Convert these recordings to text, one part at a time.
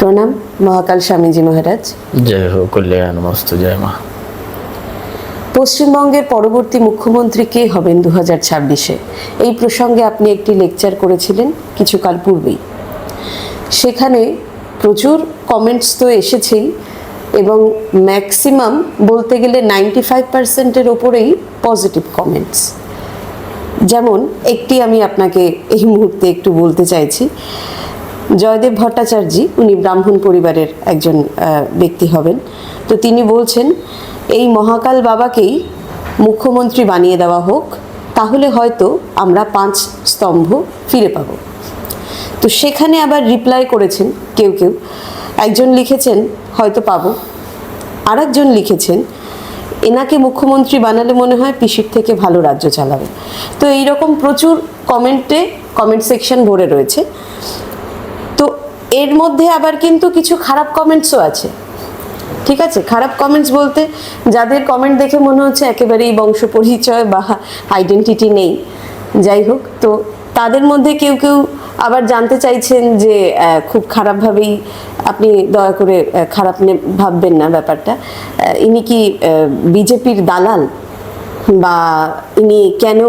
প্রণাম মহাকাল স্বামীজি মহারাজ। জয় হোক কল্যাণ মস্তু জয় মা। পশ্চিমবঙ্গের পরবর্তী মুখ্যমন্ত্রী কে হবেন দু হাজার ছাব্বিশে? এই প্রসঙ্গে আপনি একটি লেকচার করেছিলেন কিছুকাল পূর্বেই। সেখানে প্রচুর কমেন্টস তো এসেছেই এবং ম্যাক্সিমাম বলতে গেলে নাইনটি ফাইভ পার্সেন্টের ওপরেই পজিটিভ কমেন্টস যেমন একটি আমি আপনাকে এই মুহূর্তে একটু বলতে চাইছি। জয়দেব ভট্টাচার্য, উনি ব্রাহ্মণ পরিবারের একজন ব্যক্তি হবেন। তো তিনি বলছেন, এই মহাকাল বাবাকেই মুখ্যমন্ত্রী বানিয়ে দেওয়া হোক, তাহলে হয়তো আমরা পাঁচ স্তম্ভ ফিরে পাব। তো সেখানে আবার রিপ্লাই করেছেন কেউ কেউ। একজন লিখেছেন, হয়তো পাবো। আরেকজন লিখেছেন, এনাকে মুখ্যমন্ত্রী বানালে মনে হয় পিসির থেকে ভালো রাজ্য চালাবে। তো এইরকম প্রচুর কমেন্টে কমেন্ট সেকশন ভরে রয়েছে। এর মধ্যে আবার কিন্তু কিছু খারাপ কমেন্টসও আছে। ঠিক আছে? খারাপ কমেন্টস বলতে যাদের কমেন্ট দেখে মনে হচ্ছে একেবারেই বংশ পরিচয় বা আইডেন্টিটি নেই, যাই হোক, তো তাদের মধ্যে কেউ কেউ আবার জানতে চাইছেন যে খুব খারাপভাবেই আপনি দয়া করে খারাপ ভাববেন না ব্যাপারটা। ইনি কি বিজেপির দালাল বা ইনি কেন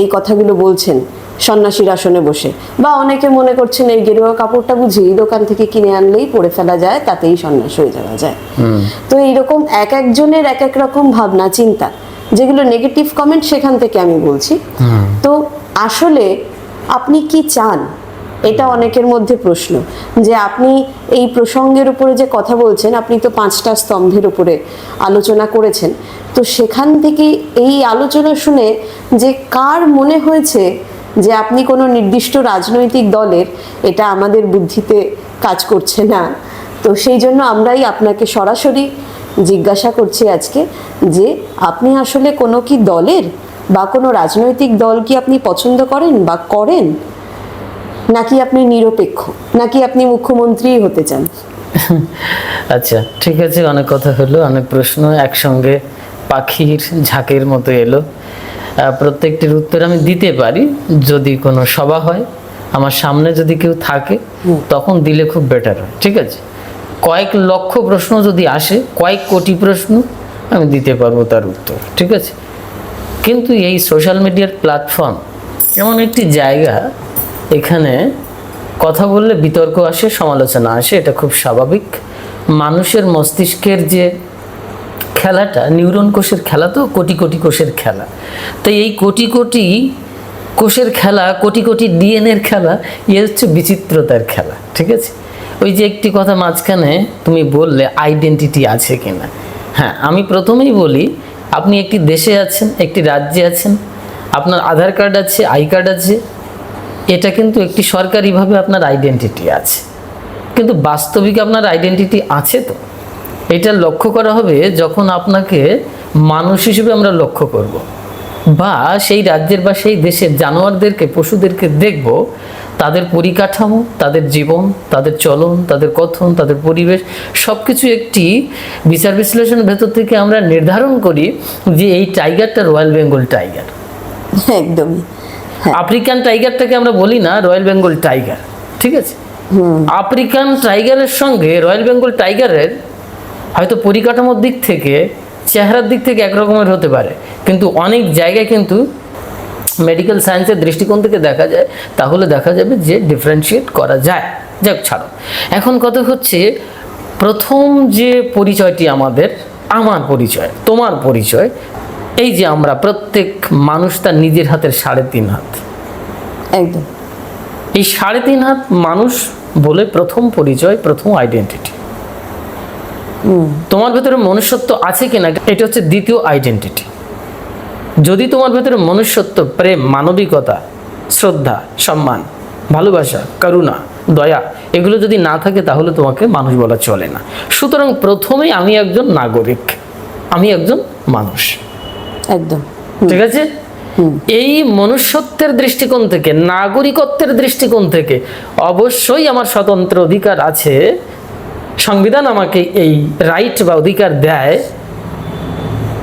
এই কথাগুলো বলছেন? সন্ন্যাসীর আসনে বসে। বা অনেকে মনে করছেন এই গেরুয়া কাপড়টা বুঝি দোকান থেকে কিনে আনলেই পরে ফেলা যায় তাতেই সন্ন্যাস হয়ে যাওয়া যায়। তো এইরকম এক একজনের এক এক রকম ভাবনা চিন্তা যেগুলো নেগেটিভ কমেন্ট সেখান থেকে আমি বলছি। তো আসলে আপনি কি চান? এটা অনেকের মধ্যে প্রশ্ন যে আপনি এই প্রসঙ্গের উপরে যে কথা বলছেন আপনি তো পাঁচটা স্তম্ভের উপরে আলোচনা করেছেন। তো সেখান থেকে এই আলোচনা শুনে যে কার মনে হয়েছে যে আপনি কোনো নির্দিষ্ট রাজনৈতিক দলের, এটা আমাদের বুদ্ধিতে কাজ করছে না। তো সেই জন্য আমরাই আপনাকে সরাসরি জিজ্ঞাসা করছি আজকে যে আপনি আসলে কোনো কি দলের বা কোনো রাজনৈতিক দল কি আপনি পছন্দ করেন বা করেন? নাকি আপনি নিরপেক্ষ? নাকি আপনি মুখ্যমন্ত্রী হতে চান? আচ্ছা ঠিক আছে, অনেক কথা হলো, অনেক প্রশ্ন। একসঙ্গে পাখির ঝাঁকের মতো এলো। প্রত্যেকটির উত্তর আমি দিতে পারি যদি কোনো সভা হয়। আমার সামনে যদি কেউ থাকে তখন দিলে খুব বেটার হয় ঠিক আছে? কয়েক লক্ষ প্রশ্ন যদি আসে কয়েক কোটি প্রশ্ন আমি দিতে পারব তার উত্তর ঠিক আছে? কিন্তু এই সোশ্যাল মিডিয়ার প্ল্যাটফর্ম এমন একটি জায়গা এখানে কথা বললে বিতর্ক আসে সমালোচনা আসে এটা খুব স্বাভাবিক। মানুষের মস্তিষ্কের যে খেলাটা, নিউরন কোষের খেলা তো কোটি কোটি কোষের খেলা। তাই এই কোটি কোটি কোষের খেলা, কোটি কোটি ডিএনএর খেলা ইয়ে হচ্ছে বিচিত্রতার খেলা, ঠিক আছে? ওই যে একটি কথা মাঝখানে তুমি বললে আইডেন্টিটি আছে কিনা। হ্যাঁ আমি প্রথমেই বলি, আপনি একটি দেশে আছেন, একটি রাজ্যে আছেন, আপনার আধার কার্ড আছে, আই কার্ড আছে, এটা কিন্তু একটি সরকারিভাবে আপনার আইডেন্টিটি আছে। কিন্তু বাস্তবিক আপনার আইডেন্টিটি আছে তো? এটা লক্ষ্য করা হবে যখন আপনাকে মানুষ হিসেবে আমরা লক্ষ্য করব। বা সেই রাজ্যের বা সেই দেশের জানোয়ারদেরকে পশুদেরকে দেখব তাদের পরিকাঠামো তাদের জীবন তাদের চলন তাদের কথন তাদের পরিবেশ সব কিছু একটি বিচার বিশ্লেষণের ভেতর থেকে আমরা নির্ধারণ করি যে এই টাইগারটা রয়্যাল বেঙ্গল টাইগার। একদমই। আফ্রিকান টাইগারটাকে আমরা বলি না রয়্যাল বেঙ্গল টাইগার ঠিক আছে? আফ্রিকান টাইগারের সঙ্গে রয়্যাল বেঙ্গল টাইগারের হয়তো পরিকাঠামোর দিক থেকে চেহারার দিক থেকে একরকমের হতে পারে। কিন্তু অনেক জায়গায় কিন্তু মেডিকেল সায়েন্সের দৃষ্টিকোণ থেকে দেখা যায় তাহলে দেখা যাবে যে ডিফারেন্সিয়েট করা যায়। যাক ছাড়ো। এখন কত হচ্ছে প্রথম যে পরিচয়টি আমাদের আমার পরিচয় তোমার পরিচয় এই যে আমরা প্রত্যেক মানুষ তার নিজের হাতের সাড়ে তিন হাত। একদম। এই সাড়ে তিন হাত মানুষ বলে প্রথম পরিচয় প্রথম আইডেন্টিটি তোমার ভেতরে মনুষ্যত্ব আছে কিনা এটা হচ্ছে দ্বিতীয় আইডেন্টিটি যদি তোমার ভেতরে মনুষ্যত্ব প্রেম মানবিকতা শ্রদ্ধা সম্মান ভালোবাসা করুণা দয়া এগুলো যদি না থাকে তাহলে তোমাকে মানুষ বলা চলে না। সুতরাং প্রথমেই আমি একজন নাগরিক আমি একজন মানুষ। একদম। ঠিক আছে? এই মনুষ্যত্বের দৃষ্টিকোণ থেকে নাগরিকত্বের দৃষ্টিকোণ থেকে অবশ্যই আমার স্বতন্ত্র অধিকার আছে। সংবিধান আমাকে এই রাইট বা অধিকার দেয়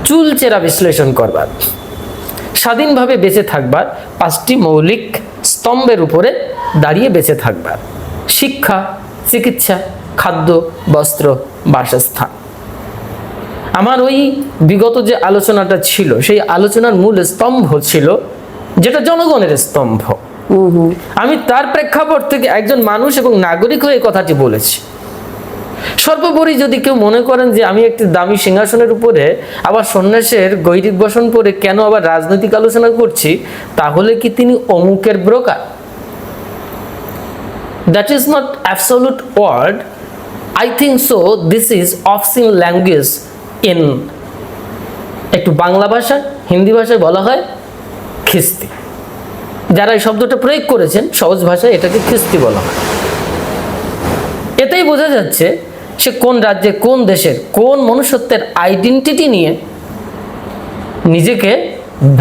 চুলচেরা বিশ্লেষণ করবার স্বাধীনভাবে বেঁচে থাকবার পাঁচটি মৌলিক স্তম্ভের উপরে দাঁড়িয়ে বেঁচে থাকবার শিক্ষা চিকিৎসা খাদ্য বস্ত্র বাসস্থান। আমার ওই বিগত যে আলোচনাটা ছিল সেই আলোচনার মূল স্তম্ভ ছিল যেটা জনগণের স্তম্ভ। আমি তার প্রেক্ষাপট থেকে একজন মানুষ এবং নাগরিক হয়ে কথাটি বলেছি। সর্বোপরি যদি কেউ মনে করেন যে আমি একটি দামি সিংহাসনের উপরে আবার সন্ন্যাসের গৈরিক বসন পরে কেন আবার রাজনৈতিক আলোচনা করছি, তাহলে কি তিনি অমুকের broker? That is not absolute word I think so this is obscene language in একটু বাংলা ভাষা, হিন্দি ভাষায় বলা হয় খিস্তি। যারা এই শব্দটা প্রয়োগ করেছেন, সহজ ভাষায় এটাকে খিস্তি বলা হয়। এতেই বোঝা যাচ্ছে সে কোন রাজ্যে কোন দেশের কোন মনুষ্যত্বের আইডেন্টিটি নিয়ে নিজেকে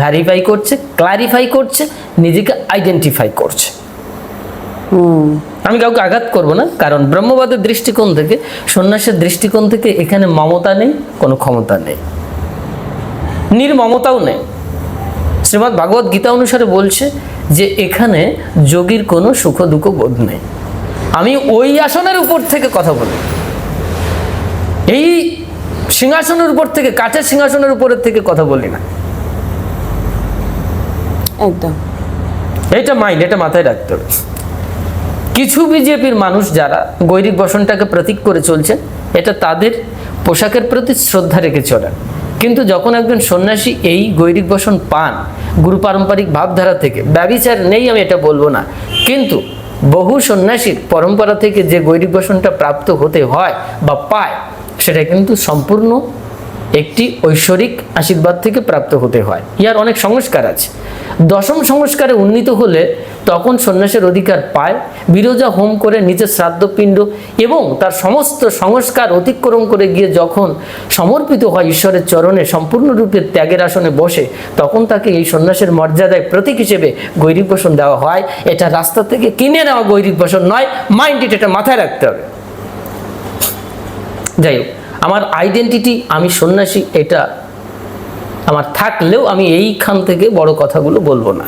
ভ্যারিফাই করছে ক্লারিফাই করছে নিজেকে আইডেন্টিফাই করছে। আমি কাউকে আঘাত করব না কারণ ব্রহ্মবাদের দৃষ্টিকোণ থেকে সন্ন্যাসের দৃষ্টিকোণ থেকে এখানে মমতা নেই কোনো ক্ষমতা নেই। নির্মমতাও নেই। শ্রীমৎ ভাগবত গীতা অনুসারে বলছে যে এখানে যোগীর কোনো সুখ দুঃখ বোধ নেই। আমি ওই আসনের উপর থেকে কথা বলি। এই সিংহাসনের উপর থেকে কাঠের সিংহাসনের উপরের থেকে কথা বলি না। একদম। এটা মাইন্ড এটা মাথায় রাখতে হবে। কিছু বিজেপির মানুষ যারা গৈরিক বসনটাকে প্রতীক করে চলছে এটা তাদের পোশাকের প্রতি শ্রদ্ধা রেখে চলেন। কিন্তু যখন একজন সন্ন্যাসী এই গৈরিক বসন পান গুরু পারম্পরিক ভাবধারা থেকে ব্যবিচার নেই আমি এটা বলব না কিন্তু বহু সন্ন্যাসীর পরম্পরা থেকে যে গৈরিক বসনটা প্রাপ্ত হতে হয় বা পায় সেটা কিন্তু সম্পূর্ণ একটি ঐশ্বরিক আশীর্বাদ থেকে প্রাপ্ত হতে হয়। ইয়ার অনেক সংস্কার আছে। দশম সংস্কারে উন্নীত হলে তখন সন্ন্যাসের অধিকার পায়, বিরোজা হোম করে নিজের শ্রাদ্ধপিণ্ড এবং তার সমস্ত সংস্কার অতিক্রম করে গিয়ে যখন সমর্পিত হয় ঈশ্বরের চরণে সম্পূর্ণরূপে ত্যাগের আসনে বসে, তখন তাকে এই সন্ন্যাসের মর্যাদায় প্রতীক হিসেবে গৈরিক বসন দেওয়া হয়। এটা রাস্তা থেকে কিনে নেওয়া গৈরিক বসন নয় মাইন্ড এটা মাথায় রাখতে হবে। যাই হোক আমার আইডেন্টিটি আমি সন্ন্যাসী এটা আমার থাকলেও আমি এইখান থেকে বড় কথাগুলো বলব না।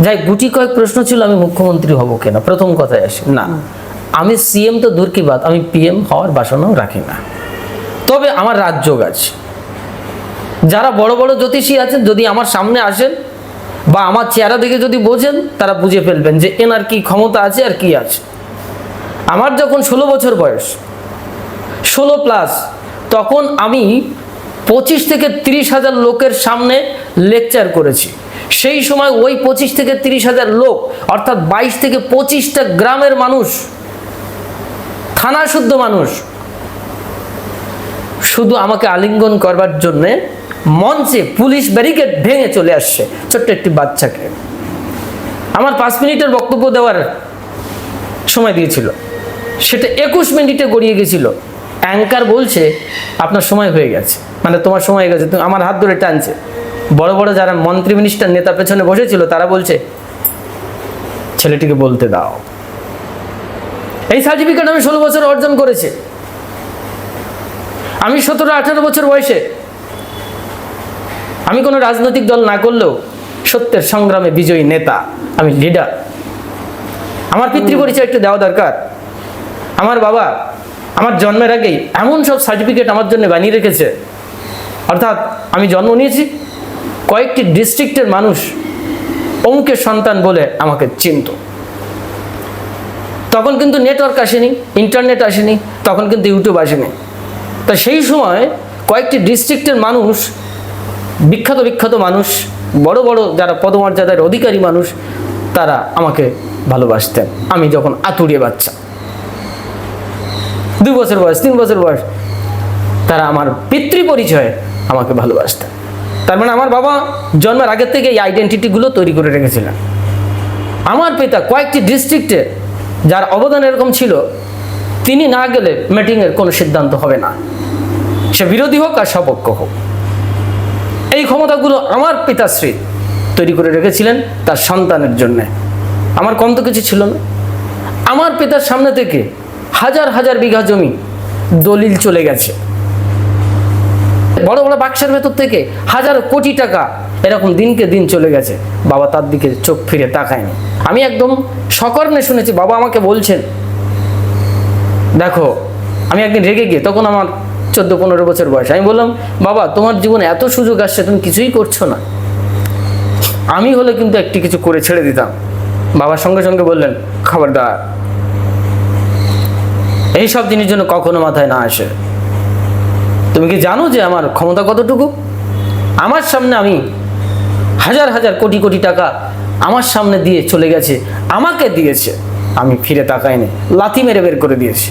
যাই গুটি কয়েক প্রশ্ন ছিল আমি মুখ্যমন্ত্রী হব কিনা? প্রথম কথায় আসি না। আমি সিএম তো দূর কি বাদ আমি পিএম হওয়ার বাসনাও রাখি না। তবে আমার রাজযোগ আছে। যারা বড় বড় জ্যোতিষী আছেন যদি আমার সামনে আসেন বা আমার চেহারা দেখে যদি বোঝেন তারা বুঝে ফেলবেন যে এনার কি ক্ষমতা আছে আর কি আছে। আমার যখন ষোলো বছর বয়স ষোলো প্লাস তখন আমি পঁচিশ থেকে তিরিশ হাজার লোকের সামনে লেকচার করেছি। সেই সময় ওই পঁচিশ থেকে তিরিশ হাজার লোক, অর্থাৎ বাইশ থেকে পঁচিশটা গ্রামের মানুষ, থানা শুদ্ধ মানুষ, শুধু আমাকে আলিঙ্গন করবার জন্যে মঞ্চে পুলিশ ব্যারিকেড ভেঙে চলে আসছে, ছোট্ট একটি বাচ্চাকে। আমার পাঁচ মিনিটের বক্তব্য দেওয়ার সময় দিয়েছিল। সেটা একুশ মিনিটে গড়িয়ে গেছিল। অ্যাঙ্কার বলছে, আপনার সময় হয়ে গেছে। মানে তোমার সময় হয়ে গেছে আমার হাত ধরে টানছে। বড় বড় যারা মন্ত্রী মিনিস্টার নেতা পেছনে বসেছিল, তারা বলছে, ছেলেটিকে বলতে দাও। এই সার্টিফিকেট আমি ষোলো বছর অর্জন করেছি। আমি সতেরো আঠারো বছর বয়সে, আমি কোনো রাজনৈতিক দল না করলেও সত্যের সংগ্রামে বিজয়ী নেতা, আমি লিডার আমার পিতৃ পরিচয় একটু দেওয়া দরকার। আমার বাবা আমার জন্মের আগেই এমন সব সার্টিফিকেট আমার জন্য বানিয়ে রেখেছে। অর্থাৎ আমি জন্ম নিয়েছি, কয়েকটি ডিস্ট্রিক্টের মানুষ অমুকের সন্তান বলে আমাকে চিনত। তখন কিন্তু নেটওয়ার্ক আসেনি ইন্টারনেট আসেনি, তখন কিন্তু ইউটিউব আসেনি। তা সেই সময় কয়েকটি ডিস্ট্রিক্টের মানুষ, বিখ্যাত বিখ্যাত মানুষ, বড় বড় যারা পদমর্যাদার অধিকারী মানুষ, তারা আমাকে ভালোবাসতেন। আমি যখন আতুরিয়ে বাচ্চা। দুই বছর বয়স, তিন বছর বয়স। তারা আমার পিতৃ পরিচয়ে আমাকে ভালোবাসতেন তার মানে আমার বাবা জন্মের আগের থেকে এই আইডেন্টিটিগুলো তৈরি করে রেখেছিলেন। আমার পিতা কয়েকটি ডিস্ট্রিক্টে যার অবদান এরকম ছিল, তিনি না গেলে মিটিংয়ের কোনো সিদ্ধান্ত হবে না। সে বিরোধী হোক আর সপক্ষ হোক। এই ক্ষমতাগুলো আমার পিতাশ্রী তৈরি করে রেখেছিলেন তার সন্তানের জন্যে। আমার কম তো কিছু ছিল না। আমার পিতার সামনে থেকে হাজার হাজার বিঘা জমি দলিল চলে গেছে। বড় বড় বাক্সের ভেতর থেকে হাজার কোটি টাকা এরকম দিনকে দিন চলে গেছে। বাবা তার দিকে চোখ ফিরে তাকায়নি। আমি একদম সকর্ণে শুনেছি, বাবা আমাকে বলছেন, দেখো, আমি একদিন রেগে গিয়ে, তখন আমার চোদ্দ পনেরো বছর বয়স, আমি বললাম, বাবা, তোমার জীবনে এত সুযোগ আসছে, তুমি কিছুই করছ না। আমি হলে কিন্তু একটি কিছু করে ছেড়ে দিতাম। বাবার সঙ্গে সঙ্গে বললেন খাবার খবরদার এইসব জিনিস জন্য কখনো মাথায় না আসে। তুমি কি জানো যে আমার ক্ষমতা কতটুকু? আমার সামনে আমি হাজার হাজার কোটি কোটি টাকা আমার সামনে দিয়ে চলে গেছে আমাকে দিয়েছে। আমি ফিরে তাকাইনি লাথি মেরে বের করে দিয়েছি।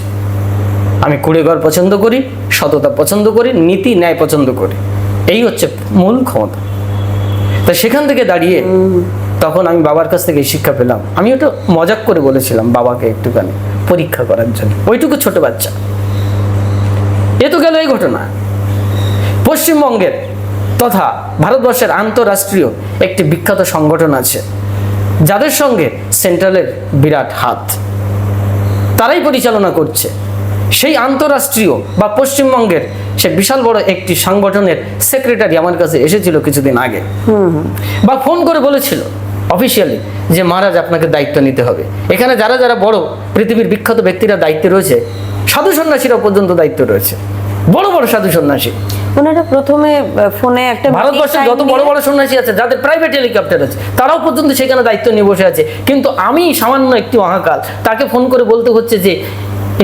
আমি কুড়েঘর পছন্দ করি সততা পছন্দ করি নীতি ন্যায় পছন্দ করি। এই হচ্ছে মূল ক্ষমতা। তা সেখান থেকে দাঁড়িয়ে তখন আমি বাবার কাছ থেকে শিক্ষা পেলাম। আমি ওটা মজাক করে বলেছিলাম বাবাকে একটুখানি। পরীক্ষা করার জন্য। ওইটুকু ছোট বাচ্চা। এ তো গেল এই ঘটনা। পশ্চিমবঙ্গের তথা ভারতবর্ষের আন্তরাষ্ট্রীয় একটি বিখ্যাত সংগঠন আছে যাদের সঙ্গে সেন্ট্রালের বিরাট হাত। তারাই পরিচালনা করছে। সেই আন্তঃরাষ্ট্রীয় বা পশ্চিমবঙ্গের সে বিশাল বড় একটি সংগঠনের সেক্রেটারি আমার কাছে এসেছিল কিছুদিন আগে। বা ফোন করে বলেছিল অফিসিয়ালি যে মহারাজ আপনাকে দায়িত্ব নিতে হবে। এখানে যারা যারা বড় পৃথিবীর বিখ্যাত ব্যক্তিরা দায়িত্বে রয়েছে সাধু সন্ন্যাসীরা পর্যন্ত দায়িত্ব রয়েছে। বড় বড় সাধু সন্ন্যাসী। ওনারা প্রথমে ফোনে একটা meeting যত বড় বড় সন্ন্যাসী আছে যাদের প্রাইভেট হেলিকপ্টার আছে তারাও পর্যন্ত সেখানে দায়িত্ব নিয়ে বসে আছে। কিন্তু আমি সামান্য একটি মহাকাল তাকে ফোন করে বলতে হচ্ছে যে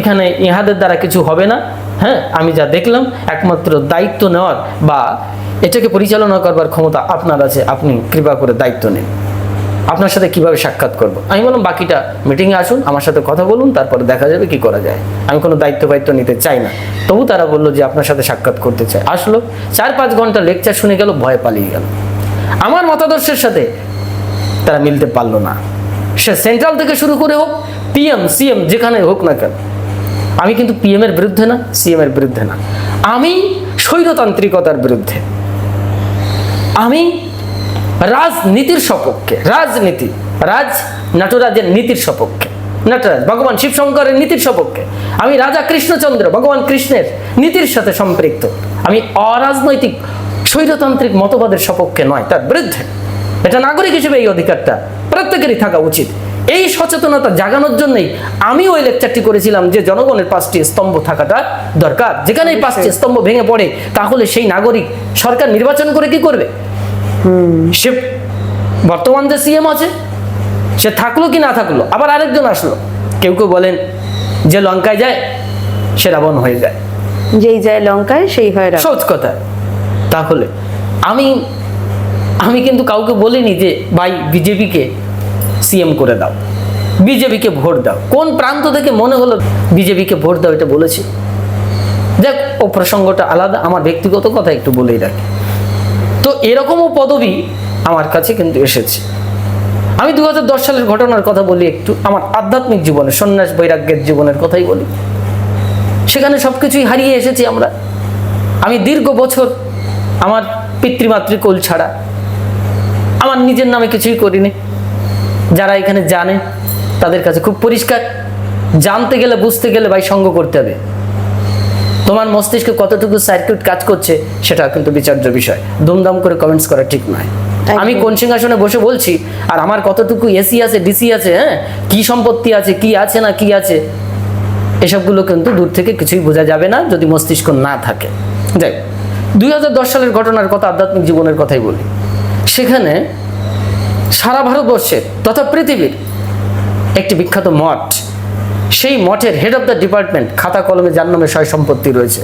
এখানে ইহাদের দ্বারা কিছু হবে না। হ্যাঁ আমি যা দেখলাম একমাত্র দায়িত্ব নেওয়ার বা এটাকে পরিচালনা করবার ক্ষমতা আপনার আছে আপনি কৃপা করে দায়িত্ব নিন। আপনার সাথে কীভাবে সাক্ষাৎ করব? আমি বললাম, বাকিটা মিটিংয়ে আসুন, আমার সাথে কথা বলুন, তারপরে দেখা যাবে কি করা যায়। আমি কোনো দায়িত্ব ফায়িত্ব নিতে চাই না। তবু তারা বলল যে, আপনার সাথে সাক্ষাৎ করতে চাই। আসলো চার পাঁচ ঘণ্টা লেকচার শুনে গেল, ভয় পালিয়ে গেল। আমার মতাদর্শের সাথে তারা মিলতে পারল না। সে সেন্ট্রাল থেকে শুরু করে হোক পিএম সিএম যেখানে হোক না কেন, আমি কিন্তু পিএম এর বিরুদ্ধে না সিএম এর বিরুদ্ধে না। আমি স্বৈরতান্ত্রিকতার বিরুদ্ধে। আমি রাজনীতির সপক্ষে, রাজনীতি, রাজ নটরাজের নীতির সপক্ষে, নটরাজ, ভগবান শিবশঙ্করের নীতির সপক্ষে। আমি রাজা কৃষ্ণচন্দ্র, ভগবান কৃষ্ণের নীতির সাথে সম্পৃক্ত। আমি অরাজনৈতিক স্বৈরতান্ত্রিক মতবাদের সপক্ষে নয়, তার বিরুদ্ধে। এটা নাগরিক হিসেবে এই অধিকারটা প্রত্যেকেরই থাকা উচিত। এই সচেতনতা জাগানোর জন্যই আমি ওই লেকচারটি করেছিলাম যে জনগণের পাঁচটি স্তম্ভ থাকাটা দরকার। যেখানে এই পাঁচটি স্তম্ভ ভেঙে পড়ে, তাহলে সেই নাগরিক সরকার নির্বাচন করে কি করবে? সে বর্তমান যে সিএম আছে সে থাকল কি না থাকল? আবার আরেকজন আসলো। কেউ কেউ বলেন যে লঙ্কায় যায় সে রাবণ হয়ে যায়। যেই যায় লঙ্কায় সেই হয়। সহজ কথা। তাহলে আমি আমি কিন্তু কাউকে বলিনি যে ভাই বিজেপিকে সিএম করে দাও। বিজেপিকে ভোট দাও। কোন প্রান্ত থেকে মনে হলো বিজেপিকে ভোট দাও এটা বলেছি? দেখ ও প্রসঙ্গটা আলাদা। আমার ব্যক্তিগত কথা একটু বলেই রাখি। তো এরকমও পদবি আমার কাছে কিন্তু এসেছে। আমি দু হাজার দশ সালের ঘটনার কথা বলি একটু, আমার আধ্যাত্মিক জীবনে, সন্ন্যাস বৈরাগ্যের জীবনের কথাই বলি। সেখানে সব কিছুই হারিয়ে এসেছি আমরা। আমি দীর্ঘ বছর আমার পিতৃমাতৃকুল ছাড়া। আমার নিজের নামে কিছুই করিনি। যারা এখানে জানে, তাদের কাছে খুব পরিষ্কার। জানতে গেলে, বুঝতে গেলে ভাই সঙ্গ করতে হবে। তোমার মস্তিষ্কে কতটুকু সার্কিট কাজ করছে সেটা কিন্তু বিচার্য বিষয়। দুমদাম করে কমেন্টস করা ঠিক নয়। আমি কোন সিংহাসনে বসে বলছি আর আমার কতটুকু এসি আছে ডিসি আছে হ্যাঁ? কি সম্পত্তি আছে কি আছে না কি আছে? এসবগুলো কিন্তু দূর থেকে কিছুই বোঝা যাবে না যদি মস্তিষ্ক না থাকে। যাই দুই হাজার দশ সালের ঘটনার কথা আধ্যাত্মিক জীবনের কথাই বলি। সেখানে সারা ভারতবর্ষের তথা পৃথিবীর একটি বিখ্যাত মঠ সেই মঠের হেড অফ দ্য ডিপার্টমেন্ট খাতা কলমে যার নামে সয় সম্পত্তি রয়েছে।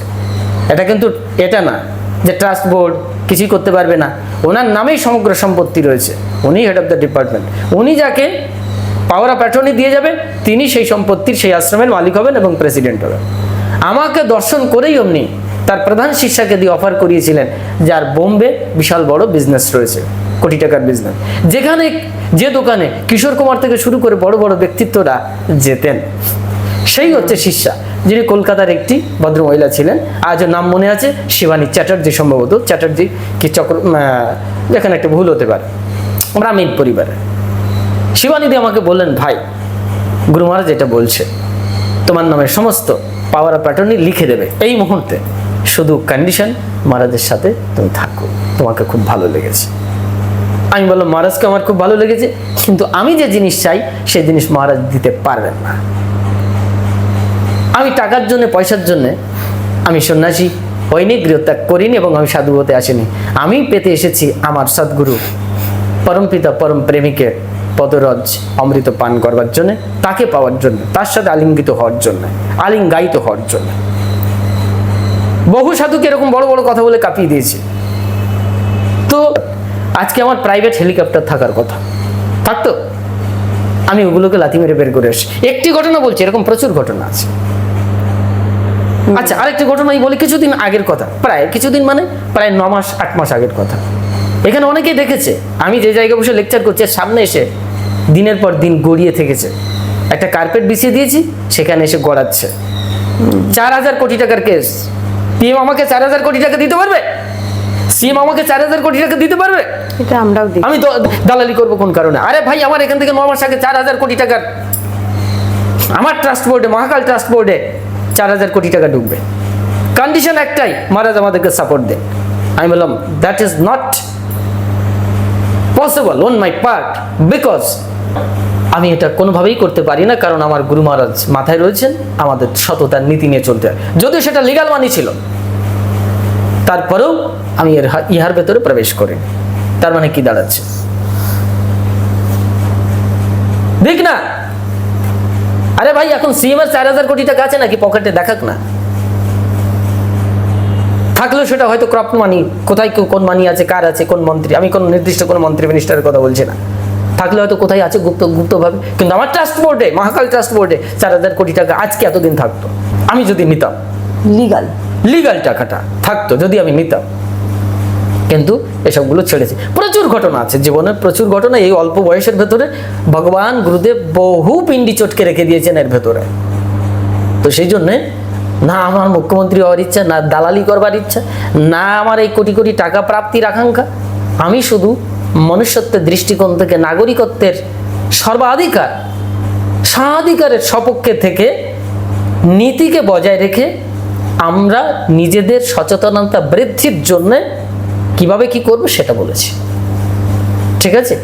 এটা কিন্তু এটা না যে ট্রাস্ট বোর্ড কিছুই করতে পারবে না। ওনার নামেই সমগ্র সম্পত্তি রয়েছে। উনি হেড অফ দ্য ডিপার্টমেন্ট উনি যাকে পাওয়ার অফ অ্যাটর্নি দিয়ে যাবে তিনি সেই সম্পত্তির সেই আশ্রমের মালিক হবেন এবং প্রেসিডেন্ট হবেন। আমাকে দর্শন করেই অমনি তার প্রধান শিষ্যাকে দিয়ে অফার করিয়েছিলেন, যার বোম্বে বিশাল বড় বিজনেস রয়েছে। কোটি টাকার বিজনেস যেখানে যে দোকানে কিশোর কুমার থেকে শুরু করে বড় বড় ব্যক্তিত্বরা যেতেন, সেই হচ্ছে শিষ্যা, যিনি কলকাতার একটি ভদ্র মহিলা ছিলেন। আজও নাম মনে আছে, শিবানী চ্যাটার্জি সম্ভবত। চ্যাটার্জি কি চক্র যেখানে একটা ভুল হতে পারে। ব্রাহ্মণ পরিবারে শিবানীদি আমাকে বললেন, ভাই, গুরু মহারাজ এটা বলছে, তোমার নামের সমস্ত পাওয়ার অফ লিখে দেবে। এই মুহূর্তে শুধু কন্ডিশন মহারাজের সাথে তুমি থাকো। তোমাকে খুব ভালো লেগেছে। আমি বললাম, মহারাজকে আমার খুব ভালো লেগেছে, কিন্তু আমি যে জিনিস চাই, সেই জিনিস মহারাজ দিতে পারবেন না। আমি টাকার জন্য, পয়সার জন্য, আমি সন্ন্যাসী হইনি, গৃহত্যাগ করিনি এবং আমি সাধু হতে আসিনি। আমি পেতে এসেছি আমার সদ্গুরু, পরমপিতা, পরম প্রেমিকের পদরজ অমৃত পান করবার জন্য, তাকে পাওয়ার জন্য, তার সাথে আলিঙ্গিত হওয়ার জন্য, আলিঙ্গায়িত হওয়ার জন্য। বহু সাধুকে এরকম বড় বড় কথা বলে কাঁপিয়ে দিয়েছে। তো আজকে আমার প্রাইভেট হেলিকপ্টার থাকার কথা। থাকতো আমি ওগুলোকে লাথি মেরে বের করে আসি একটি ঘটনা বলছি এরকম প্রচুর ঘটনা আছে। আচ্ছা আরেকটি ঘটনা আমি বলি কিছুদিন আগের কথা। প্রায় কিছুদিন মানে প্রায় ন মাস আট মাস আগের কথা। এখানে অনেকেই দেখেছে আমি যে জায়গায় বসে লেকচার করছি সামনে এসে দিনের পর দিন গড়িয়ে থেকেছে। একটা কার্পেট বিছিয়ে দিয়েছি সেখানে এসে গড়াচ্ছে। চার হাজার কোটি টাকার কেস পিএম আমাকে চার হাজার কোটি টাকা দিতে পারবে? সিএম আমাকে চার হাজার কোটি টাকা দিতে পারবে? এটা আমরাও দেখি আমি দালালি করব কোন কারণে? আরে ভাই আমার এখান থেকে ন মাস আগে চার হাজার কোটি টাকার আমার ট্রাস্ট বোর্ডে মহাকাল ট্রাস্ট বোর্ডে চার হাজার কোটি টাকা ঢুকবে। কন্ডিশন একটাই মহারাজ আমাদেরকে সাপোর্ট দেন। আমি বললাম that is not possible on my part because আমি এটা কোনোভাবেই করতে পারি না কারণ আমার গুরু মহারাজ মাথায় রয়েছেন আমাদের সততার নীতি নিয়ে চলতে হয়। যদিও সেটা লিগাল মানি ছিল তারপরেও আমি এর ইহার ভেতরে প্রবেশ করি। তার মানে কি দাঁড়াচ্ছে? দেখ না। আরে ভাই এখন সিএমএর চার হাজার কোটি টাকা আছে নাকি? পকেটে দেখাক না। থাকলেও সেটা হয়তো ক্রপ মানি কোথায় কোন মানি আছে কার আছে কোন মন্ত্রী আমি কোন নির্দিষ্ট কোনো মন্ত্রী মিনিস্টারের কথা বলছি না। থাকলে হয়তো কোথায় আছে গুপ্ত গুপ্তভাবে। কিন্তু আমার ট্রাস্ট বোর্ডে মহাকাল ট্রাস্ট বোর্ডে চার হাজার কোটি টাকা আজকে এতদিন থাকতো। আমি যদি নিতাম। লিগাল লিগাল টাকাটা থাকতো যদি আমি নিতাম। কিন্তু এসবগুলো ছেড়েছি। প্রচুর ঘটনা আছে জীবনের প্রচুর ঘটনা। এই অল্প বয়সের ভেতরে ভগবান গুরুদেব বহু পিণ্ডি চটকে রেখে দিয়েছেন এর ভেতরে। তো সেই জন্যে না আমার মুখ্যমন্ত্রী হওয়ার ইচ্ছা, না দালালি করবার ইচ্ছা, না আমার এই কোটি কোটি টাকা প্রাপ্তির আকাঙ্ক্ষা। আমি শুধু মনুষ্যত্বের দৃষ্টিকোণ থেকে, নাগরিকত্বের সর্বাধিকার, স্বাধিকারের সপক্ষে থেকে নীতিকে বজায় রেখে আমরা নিজেদের সচেতনতা বৃদ্ধির জন্য কীভাবে কি করব সেটা বলেছি। ঠিক আছে?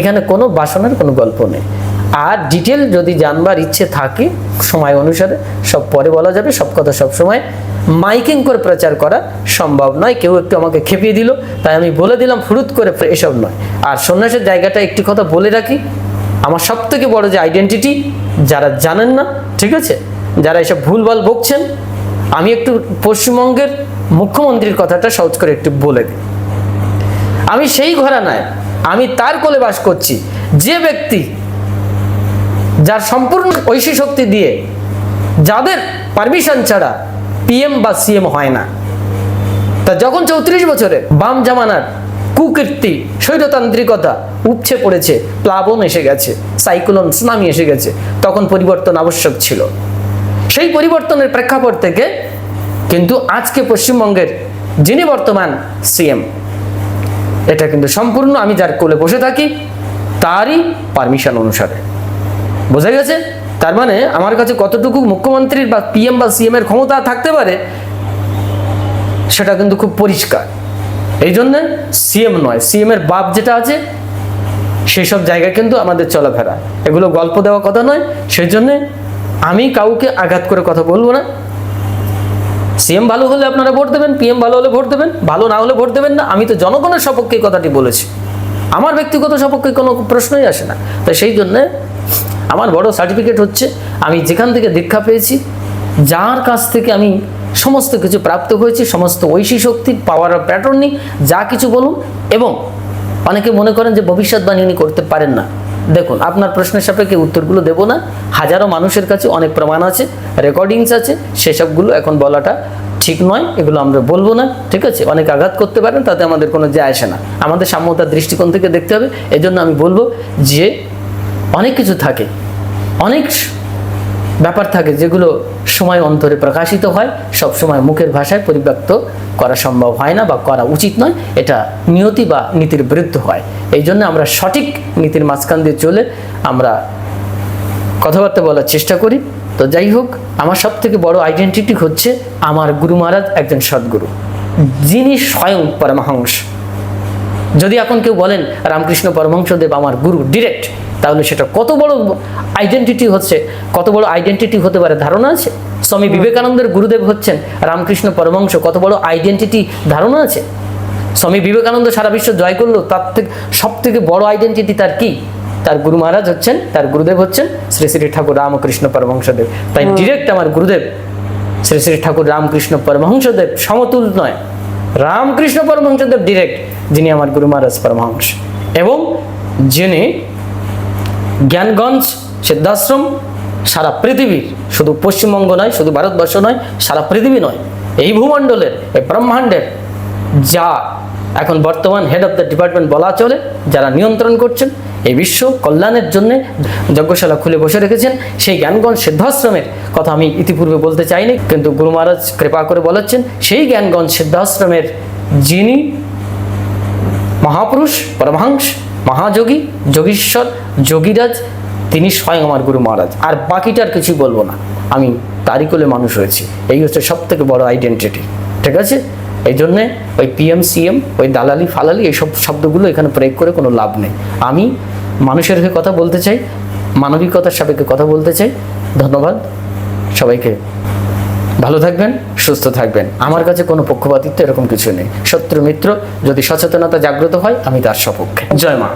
এখানে কোনো বাসনের কোনো গল্প নেই। আর ডিটেল যদি জানবার ইচ্ছে থাকে সময় অনুসারে সব পরে বলা যাবে সব কথা সব সময় মাইকিং করে প্রচার করা সম্ভব নয়। কেউ একটু আমাকে খেপিয়ে দিল তাই আমি বলে দিলাম ফুরুত করে এসব নয়। আর সন্ন্যাসের জায়গাটা একটি কথা বলে রাখি। আমার সব থেকে বড় যে আইডেন্টিটি যারা জানেন না ঠিক আছে? যারা এসব ভুলভাল বকছেন আমি একটু পশ্চিমবঙ্গের মুখ্যমন্ত্রীর কথাটা সহজ করে একটু বলে দিই। আমি সেই ঘরানায়, আমি তার কোলে বাস করছি। যে ব্যক্তি যার সম্পূর্ণ ঐশী শক্তি দিয়ে যাদের পারমিশন ছাড়া পিএম বা সিএম হয় না। তা যখন চৌত্রিশ বছরে বাম জামানার কুকীর্তি, স্বৈরতান্ত্রিকতা উপছে পড়েছে, প্লাবন এসে গেছে, সাইক্লোন, সুনামি এসে গেছে, তখন পরিবর্তন আবশ্যক ছিল। সেই পরিবর্তনের প্রেক্ষাপট থেকে কিন্তু আজকে পশ্চিমবঙ্গের যিনি বর্তমান সিএম এটা কিন্তু সম্পূর্ণ আমি যার কোলে বসে থাকি, তারই পারমিশন অনুসারে। বোঝা গেছে? তার মানে আমার কাছে কতটুকু মুখ্যমন্ত্রীর বা পিএম বা সিএম এর ক্ষমতা থাকতে পারে, সেটা কিন্তু খুব পরিষ্কার। এই জন্যে সিএম নয় সিএম এর বাপ যেটা আছে, সেই সব জায়গায় কিন্তু আমাদের চলাফেরা। এগুলো গল্প দেওয়া কথা নয়, সেই জন্যে আমি কাউকে আঘাত করে কথা বলব না। সিএম ভালো হলে আপনারা ভোট দেবেন পিএম ভালো হলে ভোট দেবেন, ভালো না হলে ভোট দেবেন না। আমি তো জনগণের সপক্ষে কথাটি বলেছি। আমার ব্যক্তিগত সপক্ষে কোনো প্রশ্নই আসে না। তাই সেই জন্যে আমার বড় সার্টিফিকেট হচ্ছে, আমি যেখান থেকে দীক্ষা পেয়েছি, যার কাছ থেকে আমি সমস্ত কিছু প্রাপ্ত হয়েছি, সমস্ত ঐশী শক্তি পাওয়ার অফ যা কিছু বলুন, এবং অনেকে মনে করেন যে ভবিষ্যৎবাণী উনি করতে পারেন না। দেখুন, আপনার প্রশ্নের সাপেক্ষে উত্তরগুলো দেব না। হাজারো মানুষের কাছে অনেক প্রমাণ আছে রেকর্ডিংস আছে, সেসবগুলো এখন বলাটা ঠিক নয়, এগুলো আমরা বলব না, ঠিক আছে? অনেক আঘাত করতে পারেন, তাতে আমাদের কোনো যায় আসে না। আমাদের সাম্যতার দৃষ্টিকোণ থেকে দেখতে হবে। এজন্য আমি বলব যে, অনেক কিছু থাকে, অনেক ব্যাপার থাকে যেগুলো সময় অন্তরে প্রকাশিত হয়, সব সময় মুখের ভাষায় পরিব্যক্ত করা সম্ভব হয় না বা করা উচিত নয়, এটা নিয়তি বা নীতির বিরুদ্ধ হয়। এই জন্য আমরা সঠিক নীতির মাঝখান দিয়ে চলে আমরা কথাবার্তা বলার চেষ্টা করি। তো যাই হোক, আমার সব থেকে বড় আইডেন্টিটি হচ্ছে আমার গুরু মহারাজ একজন সদ্গুরু। যিনি স্বয়ং পরমহংস। যদি এখন কেউ বলেন, রামকৃষ্ণ পরমহংসদেব আমার গুরু ডিরেক্ট তাহলে সেটা কত বড় আইডেন্টিটি হচ্ছে কত বড় আইডেন্টিটি হতে পারে ধারণা আছে? স্বামী বিবেকানন্দের গুরুদেব হচ্ছেন রামকৃষ্ণ পরমহংস কত বড় আইডেন্টিটি ধারণা আছে? স্বামী বিবেকানন্দ সারা বিশ্ব জয় করল তার থেকে সব থেকে বড় আইডেন্টিটি তার কি? তার গুরু মহারাজ হচ্ছেন তার গুরুদেব হচ্ছেন শ্রী শ্রী ঠাকুর রামকৃষ্ণ পরমহংসদেব। তাই ডিরেক্ট আমার গুরুদেব শ্রী শ্রী ঠাকুর রামকৃষ্ণ পরমহংসদেব সমতুল নয়। রামকৃষ্ণ পরমহংসদেব ডিরেক্ট যিনি আমার গুরু মহারাজ পরমহংস। এবং যিনি জ্ঞানগঞ্জ, সিদ্ধাশ্রম, সারা পৃথিবীর শুধু পশ্চিমবঙ্গ নয়, শুধু ভারতবর্ষ নয়, সারা পৃথিবী নয়। এই ভূমণ্ডলের, এই ব্রহ্মাণ্ডের যা এখন বর্তমান হেড অফ দ্য ডিপার্টমেন্ট বলা চলে, যারা নিয়ন্ত্রণ করছেন, এই বিশ্ব কল্যাণের জন্য যজ্ঞশালা খুলে বসে রেখেছেন, সেই জ্ঞানগঞ্জ সিদ্ধাশ্রমের কথা আমি ইতিপূর্বে বলতে চাইনি, কিন্তু গুরু মহারাজ কৃপা করে বলেছেন, সেই জ্ঞানগঞ্জ সিদ্ধাশ্রমের যিনি মহাপুরুষ, পরমহংস মহাযোগী, যোগীশ্বর, যোগীরাজ, তিনি স্বয়ং আমার গুরু মহারাজ। আর বাকিটার কিছু বলব না। আমি তারই কোলে মানুষ হয়েছি। এই হচ্ছে সব থেকে বড় আইডেন্টিটি ঠিক আছে? এই জন্যে ওই পিএম সিএম ওই দালালি, ফালালি, এইসব শব্দগুলো এখানে প্রয়োগ করে কোনো লাভ নেই। আমি মানুষের হয়ে কথা বলতে চাই, মানবিকতার সাপেক্ষে কথা বলতে চাই। ধন্যবাদ সবাইকে। ভালো থাকবেন, সুস্থ থাকবেন। আমার কাছে কোনো পক্ষপাতিত্ব এরকম কিছু নেই। শত্রু মিত্র, যদি সচেতনতা জাগ্রত হয়, আমি তার সপক্ষে। জয় মা।